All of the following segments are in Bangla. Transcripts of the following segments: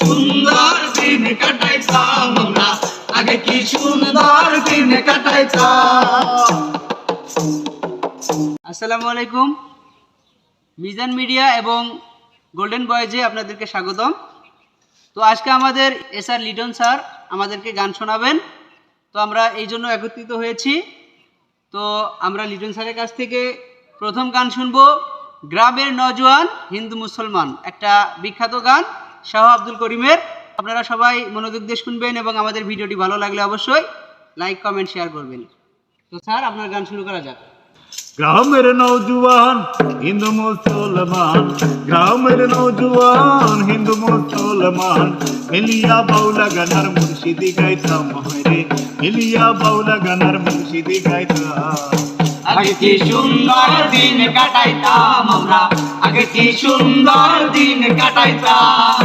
সুন্দর দিন কাটাইতাম আমরা? আগে কি সুন্দর দিন কাটাইতাম আসসালামু আলাইকুম। মিজান মিডিয়া এবং গোল্ডেন বয়েজে আপনাদেরকে স্বাগতম। তো আজকে আমাদের এস আর লিটন স্যার আমাদেরকে গান শোনাবেন। তো আমরা এই জন্য একত্রিত হয়েছি। তো আমরা লিটন স্যারের কাছ থেকে প্রথম গান শুনব, গ্রামের নজওয়ান হিন্দু মুসলমান, একটা বিখ্যাত গান। শাহ আব্দুল করিমের। আপনারা সবাই মনোযোগ দিয়ে শুনবেন এবং আমাদের ভিডিওটি ভালো লাগলে অবশ্যই লাইক কমেন্ট শেয়ার করবেন। তো স্যার আপনার গান শুরু করা যাক। গ্রামের নৌজুয়ান হিন্দু মুসলমান। গ্রামের নৌজুয়ান হিন্দু মুসলমান। মিলিয়া বাউলা গানার মুর্শিদি গাইতাম রে। মিলিয়া বাউলা গানার মুর্শিদি গাইতাম। আগে কি সুন্দর দিন কাটাইতাম আমরা? আগে কি সুন্দর দিন কাটাইতাম?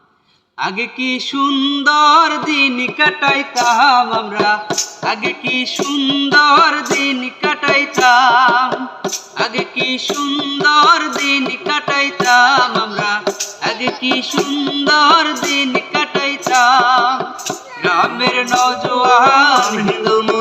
আগে কি সুন্দর দিন কাটাইতাম আমরা? আগে কি সুন্দর দিন কাটাইতাম? আগে কি সুন্দর দিন কাটাইতাম আমরা? আগে কি সুন্দর দিন কাটাইতাম? গ্রামের নজওয়ান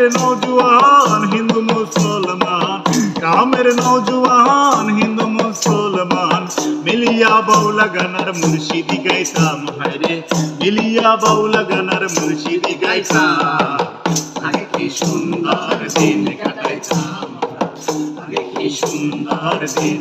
গ্রামের নৌজুয়ান হিন্দু মুসলমান গ্রামের নৌজুয়ান হিন্দু মুসলমান। মিলিয়া বাউলা গানার মুর্শিদি গাইতাম হায়রে মিলিয়া বাউলা গানার মুর্শিদি গাইতাম। আগে কি সুন্দর দিন কাটাইতাম আগে কি সুন্দর দিন